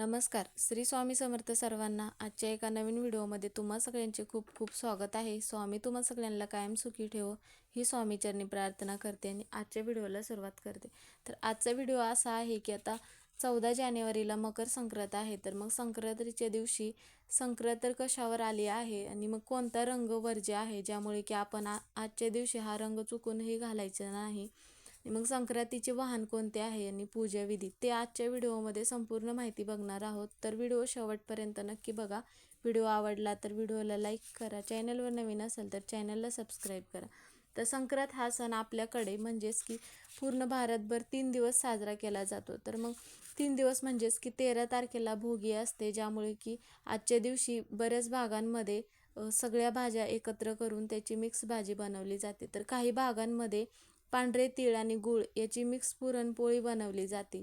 नमस्कार. श्री स्वामी समर्थ सर्वांना आजच्या एका नवीन व्हिडिओमध्ये तुम्हा सगळ्यांचे खूप खूप स्वागत आहे. स्वामी तुम्हा सगळ्यांना कायम सुखी ठेवो ही स्वामीचरणी प्रार्थना करते आणि आजच्या व्हिडिओला सुरुवात करते. तर आजचा व्हिडिओ असा आहे की आता चौदा जानेवारीला मकर संक्रांत आहे. तर मग संक्रांतीच्या दिवशी संक्रांत तर कशावर आली आहे आणि मग कोणता रंग वर्ज्य आहे ज्यामुळे की आपण आ आजच्या दिवशी हा रंग चुकूनही घालायचा नाही. मग संक्रांतीचे वाहन कोणते आहे आणि पूजा विधी ते आजच्या व्हिडिओमध्ये संपूर्ण माहिती बघणार आहोत. तर व्हिडिओ शेवटपर्यंत नक्की बघा. व्हिडिओ आवडला तर व्हिडिओला लाईक करा. चॅनलवर नवीन असेल तर चॅनलला सबस्क्राईब करा. तर संक्रांत हा सण आपल्याकडे म्हणजेच की पूर्ण भारतभर तीन दिवस साजरा केला जातो. तर मग तीन दिवस म्हणजेच की तेरा तारखेला भोगी असते ज्यामुळे की आजच्या दिवशी बऱ्याच भागांमध्ये सगळ्या भाज्या एकत्र करून त्याची मिक्स भाजी बनवली जाते. तर काही भागांमध्ये पांढरे तीळ आणि गूळ याची मिक्स पुरणपोळी बनवली जाते.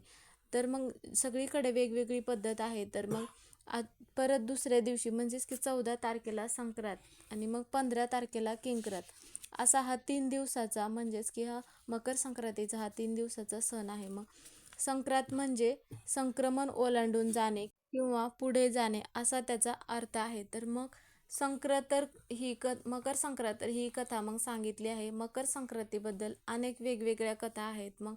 तर मग सगळीकडे वेगवेगळी पद्धत आहे. तर मग परत दुसऱ्या दिवशी म्हणजेच की चौदा तारखेला संक्रांत आणि मग पंधरा तारखेला किंक्रात. असा हा तीन दिवसाचा म्हणजेच की हा मकर संक्रांतीचा हा तीन दिवसाचा सण आहे. मग संक्रांत म्हणजे संक्रमण ओलांडून जाणे किंवा पुढे जाणे असा त्याचा अर्थ आहे. तर मग संक्रांत ही क मकर संक्रांत ही कथा मग सांगितली आहे. मकर संक्रांतीबद्दल अनेक वेगवेगळ्या कथा आहेत. मग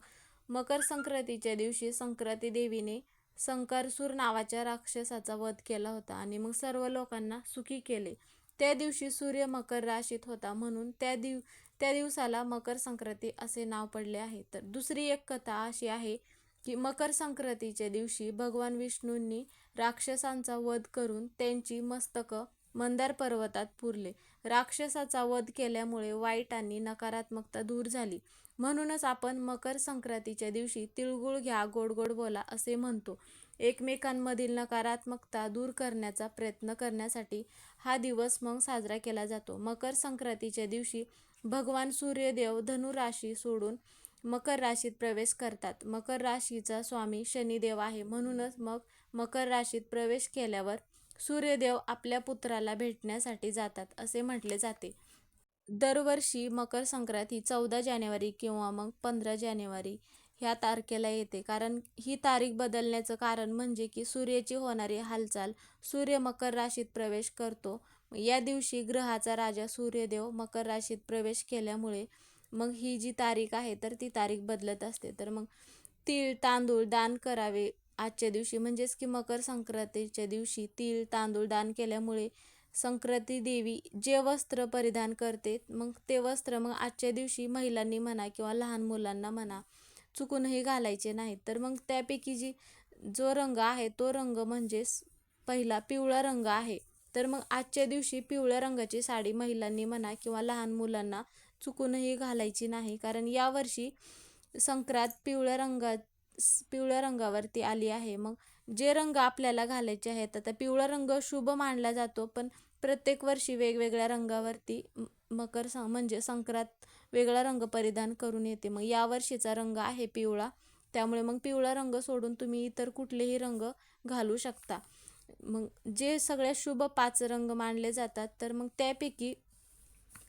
मकर संक्रांतीच्या दिवशी संक्रांती देवीने संकारसूर नावाच्या राक्षसाचा वध केला होता आणि मग सर्व लोकांना सुखी केले. त्या दिवशी सूर्य मकर राशीत होता म्हणून त्या दिव त्या दिवसाला मकर संक्रांती असे नाव पडले आहे. तर दुसरी एक कथा अशी आहे की मकर संक्रांतीच्या दिवशी भगवान विष्णूंनी राक्षसांचा वध करून त्यांची मस्तकं मंदार पर्वतात पुरले. राक्षसाचा वध केल्यामुळे वाईट आणि नकारात्मकता दूर झाली. म्हणूनच आपण मकर संक्रांतीच्या दिवशी तिळगुळ घ्या गोड गोड बोला असे म्हणतो. एकमेकांमधील नकारात्मकता दूर करण्याचा प्रयत्न करण्यासाठी हा दिवस मग साजरा केला जातो. मकर संक्रांतीच्या दिवशी भगवान सूर्यदेव धनु राशी सोडून मकर राशीत प्रवेश करतात. मकर राशीचा स्वामी शनिदेव आहे. म्हणूनच मग मकर राशीत प्रवेश केल्यावर सूर्यदेव आपल्या पुत्राला भेटण्यासाठी जातात असे म्हटले जाते. दरवर्षी मकर संक्रांत ही चौदा जानेवारी किंवा मग पंधरा जानेवारी ह्या तारखेला येते. कारण ही तारीख बदलण्याचं कारण म्हणजे की सूर्याची होणारी हालचाल सूर्य मकर राशीत प्रवेश करतो. या दिवशी ग्रहाचा राजा सूर्यदेव मकर राशीत प्रवेश केल्यामुळे मग ही जी तारीख आहे तर ती तारीख बदलत असते. तर मग तीळ तांदूळ दान करावे आजच्या दिवशी म्हणजेच की मकर संक्रांतीच्या दिवशी तीळ तांदूळ दान केल्यामुळे संक्रांती देवी जे वस्त्र परिधान करते मग ते वस्त्र मग आजच्या दिवशी महिलांनी म्हणा किंवा लहान मुलांना म्हणा चुकूनही घालायचे नाहीत. तर मग त्यापैकी जी जो रंग आहे तो रंग म्हणजेच पहिला पिवळा रंग आहे. तर मग आजच्या दिवशी पिवळ्या रंगाची साडी महिलांनी म्हणा किंवा लहान मुलांना चुकूनही घालायची नाही. कारण यावर्षी संक्रांत पिवळ्या रंगात पिवळ्या रंगावरती आली आहे. मग जे रंग आपल्याला घालायचे आहेत आता पिवळा रंग शुभ मानला जातो पण प्रत्येक वर्षी वेगवेगळ्या रंगावरती मकर सं म्हणजे संक्रांत वेगळा रंग परिधान करून येते. मग या वर्षीचा रंग आहे पिवळा. त्यामुळे मग पिवळा रंग सोडून तुम्ही इतर कुठलेही रंग घालू शकता. मग जे सगळ्या शुभ पाच रंग मानले जातात तर मग त्यापैकी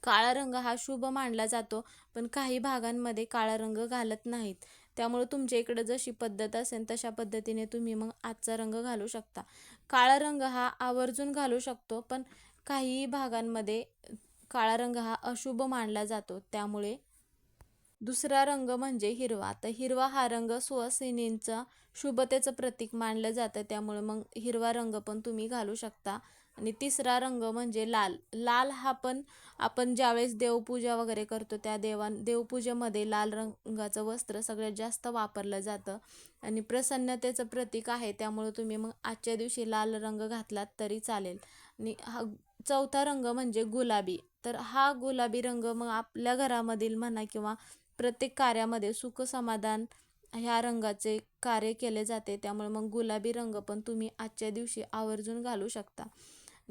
काळा रंग हा शुभ मानला जातो पण काही भागांमध्ये काळा रंग घालत नाहीत. त्यामुळे तुमच्या इकडं जशी पद्धत असेल तशा पद्धतीने तुम्ही मग आजचा रंग घालू शकता. काळा रंग हा आवर्जून घालू शकतो पण काही भागांमध्ये काळा रंग हा अशुभ मानला जातो. त्यामुळे दुसरा रंग म्हणजे हिरवा. तर हिरवा हा रंग सुवासिनींचा शुभतेचं प्रतीक मानलं जातं. त्यामुळे मग हिरवा रंग पण तुम्ही घालू शकता. आणि तिसरा रंग म्हणजे लाल. लाल हा पण आपण ज्यावेळेस देवपूजा वगैरे करतो त्या देवान देवपूजेमध्ये लाल रंगाचं वस्त्र सगळ्यात जास्त वापरलं जातं. आणि प्रसन्नतेचं प्रतीक आहे त्यामुळे तुम्ही मग आजच्या दिवशी लाल रंग घातलात तरी चालेल. आणि हा चौथा रंग म्हणजे गुलाबी. तर हा गुलाबी रंग मग आपल्या घरामधील म्हणा किंवा प्रत्येक कार्यामध्ये सुख समाधान ह्या रंगाचे कार्य केले जाते त्यामुळे मग गुलाबी रंग पण तुम्ही आजच्या दिवशी आवर्जून घालू शकता.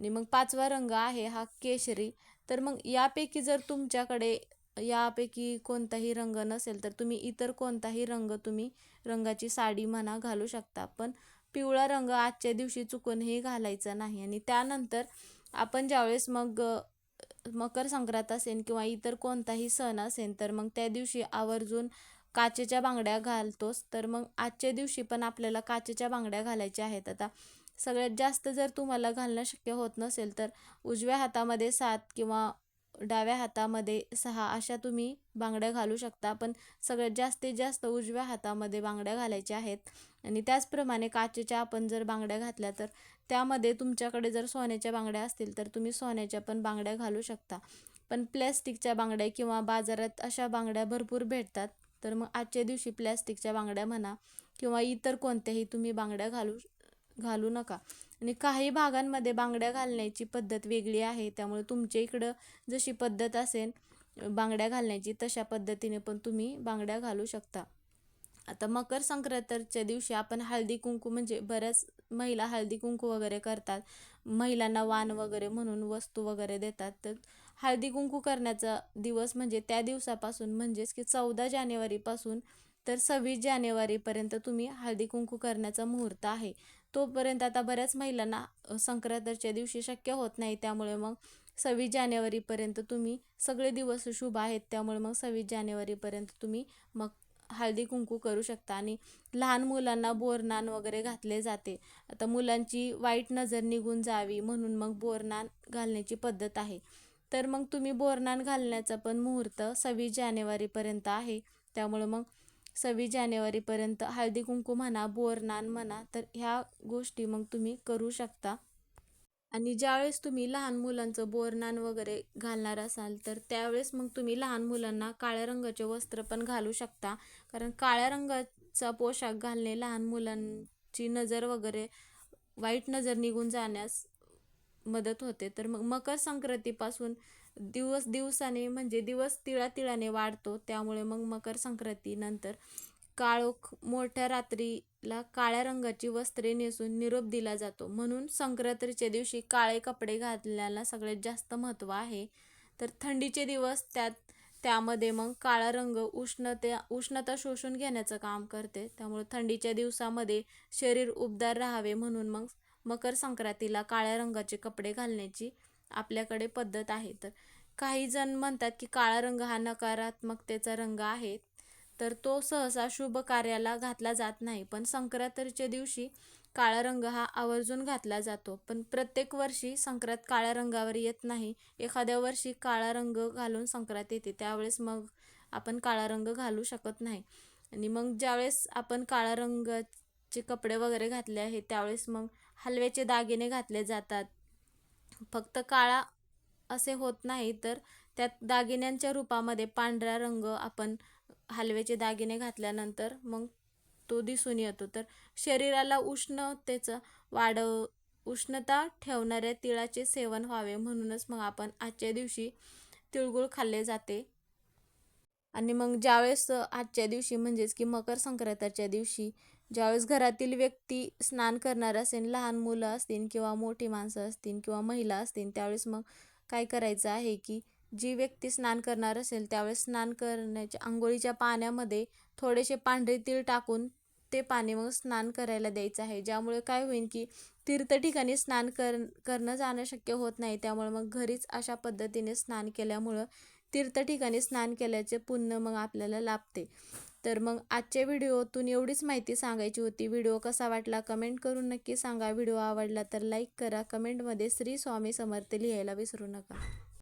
आणि मग पाचवा रंग आहे हा केशरी. तर मग यापैकी जर तुमच्याकडे यापैकी कोणताही रंग नसेल तर तुम्ही इतर कोणताही रंग तुम्ही रंगाची साडी म्हणा घालू शकता. पण पिवळा रंग आजच्या दिवशी चुकूनही घालायचा नाही. आणि त्यानंतर आपण ज्यावेळेस मग मकर संक्रांत असेल किंवा इतर कोणताही सण असेल तर मग त्या दिवशी आवर्जून काचेच्या बांगड्या घालतोस. तर मग आजच्या दिवशी पण आपल्याला काचेच्या बांगड्या घालायच्या आहेत. आता सगळ्यात जास्त जर तुम्हाला घालणं शक्य होत नसेल तर उजव्या हातामध्ये सात किंवा डाव्या हातामध्ये सहा अशा तुम्ही बांगड्या घालू शकता. पण सगळ्यात जास्तीत जास्त उजव्या हातामध्ये बांगड्या घालायच्या आहेत. आणि त्याचप्रमाणे काचेच्या आपण जर बांगड्या घातल्या तर त्यामध्ये तुमच्याकडे जर सोन्याच्या बांगड्या असतील तर तुम्ही सोन्याच्या पण बांगड्या घालू शकता. पण प्लॅस्टिकच्या बांगड्या किंवा बाजारात अशा बांगड्या भरपूर भेटतात. तर मग आजच्या दिवशी प्लॅस्टिकच्या बांगड्या म्हणा किंवा इतर कोणत्याही तुम्ही बांगड्या घालू घालू नका. आणि काही भागांमध्ये बांगड्या घालण्याची पद्धत वेगळी आहे. त्यामुळे तुमच्या इकडं जशी पद्धत असेल बांगड्या घालण्याची तशा पद्धतीने पण तुम्ही बांगड्या घालू शकता. आता मकर संक्रांतीच्या दिवशी आपण हळदी कुंकू म्हणजे बऱ्याच महिला हळदी कुंकू वगैरे करतात. महिलांना वाण वगैरे म्हणून वस्तू वगैरे देतात. तर हळदी कुंकू करण्याचा दिवस म्हणजे त्या दिवसापासून म्हणजेच की चौदा जानेवारीपासून तर सव्वीस जानेवारीपर्यंत तुम्ही हळदी कुंकू करण्याचा मुहूर्त आहे. तोपर्यंत आता बऱ्याच महिलांना संक्रांतीच्या दिवशी शक्य होत नाही. त्यामुळे मग सव्वीस जानेवारीपर्यंत तुम्ही सगळे दिवस शुभ आहेत. त्यामुळे मग सव्वीस जानेवारीपर्यंत तुम्ही मग हळदी कुंकू करू शकता आणि लहान मुलांना बोरनान वगैरे घातले जाते. आता मुलांची वाईट नजर निघून जावी म्हणून मग बोरनान घालण्याची पद्धत आहे. तर मग तुम्ही बोरनान घालण्याचा पण मुहूर्त सव्वीस जानेवारीपर्यंत आहे. त्यामुळे मग सव्वीस जानेवारीपर्यंत हळदी कुंकू म्हणा बोरनान म्हणा तर ह्या गोष्टी मग तुम्ही करू शकता. आणि ज्यावेळेस तुम्ही लहान मुलांचं बोरनान वगैरे घालणार असाल तर त्यावेळेस मग तुम्ही लहान मुलांना काळ्या रंगाचे वस्त्र पण घालू शकता. कारण काळ्या रंगाचा पोशाख घालणे लहान मुलांची नजर वगैरे वाईट नजर निघून जाण्यास मदत होते. तर मग मकर संक्रांतीपासून दिवस दिवसाने म्हणजे दिवस तिळा तिळाने वाढतो. त्यामुळे मग मकर संक्रांतीनंतर काळोख मोठ्या रात्रीला काळ्या रंगाची वस्त्रे नेसून निरोप दिला जातो. म्हणून संक्रांतीच्या दिवशी काळे कपडे घातल्याला सगळ्यात जास्त महत्त्व आहे. तर थंडीचे दिवस त्यात त्यामध्ये मग काळा रंग उष्णते उष्णता शोषून घेण्याचं काम करते. त्यामुळे थंडीच्या दिवसामध्ये शरीर उबदार राहावे म्हणून मग मकर संक्रांतीला काळ्या रंगाचे कपडे घालण्याची आपल्याकडे पद्धत आहे. तर काही जण म्हणतात की काळा रंग हा नकारात्मकतेचा रंग आहे. तर तो सहसा शुभ कार्याला घातला जात नाही. पण संक्रांतीच्या दिवशी काळा रंग हा आवर्जून घातला जातो. पण प्रत्येक वर्षी संक्रांत काळ्या रंगावर येत नाही. एखाद्या वर्षी काळा रंग घालून संक्रांत येते. त्यावेळेस मग आपण काळा रंग घालू शकत नाही. आणि मग ज्यावेळेस आपण काळा रंगाचे कपडे वगैरे घातले आहे त्यावेळेस मग हलव्याचे दागिने घातले जातात. फक्त काळा असे होत नाही तर त्यात दागिन्यांच्या रूपामध्ये पांढरा रंग आपण हलव्याचे दागिने घातल्यानंतर मग तो दिसून येतो. तर शरीराला उष्णतेचं वाढव उष्णता ठेवणाऱ्या तिळाचे सेवन व्हावे म्हणूनच मग आपण आजच्या दिवशी तिळगुळ खाल्ले जाते. आणि मग ज्यावेळेस आजच्या दिवशी म्हणजेच की मकर संक्रांतीच्या दिवशी ज्यावेळेस घरातील व्यक्ती स्नान करणार असेल लहान मुलं असतील किंवा मोठी माणसं असतील किंवा महिला असतील त्यावेळेस मग काय करायचं आहे की जी व्यक्ती स्नान करणार असेल त्यावेळेस स्नान करण्याच्या आंघोळीच्या पाण्यामध्ये थोडेसे पांढरे तीळ टाकून ते पाणी मग स्नान करायला द्यायचं आहे. ज्यामुळे काय होईल की तीर्थ ठिकाणी स्नान कर करणं जाणं शक्य होत नाही. त्यामुळे मग घरीच अशा पद्धतीने स्नान केल्यामुळं तीर्थ ठिकाणी स्नान केल्याचे पुण्य मग आपल्याला लाभते. तर मग आजच्या व्हिडिओतून एवढीच माहिती सांगायची होती. व्हिडिओ कसा वाटला कमेंट करून नक्की सांगा. व्हिडिओ आवडला तर लाईक करा. कमेंटमध्ये श्री स्वामी समर्थ लिहायला विसरू नका.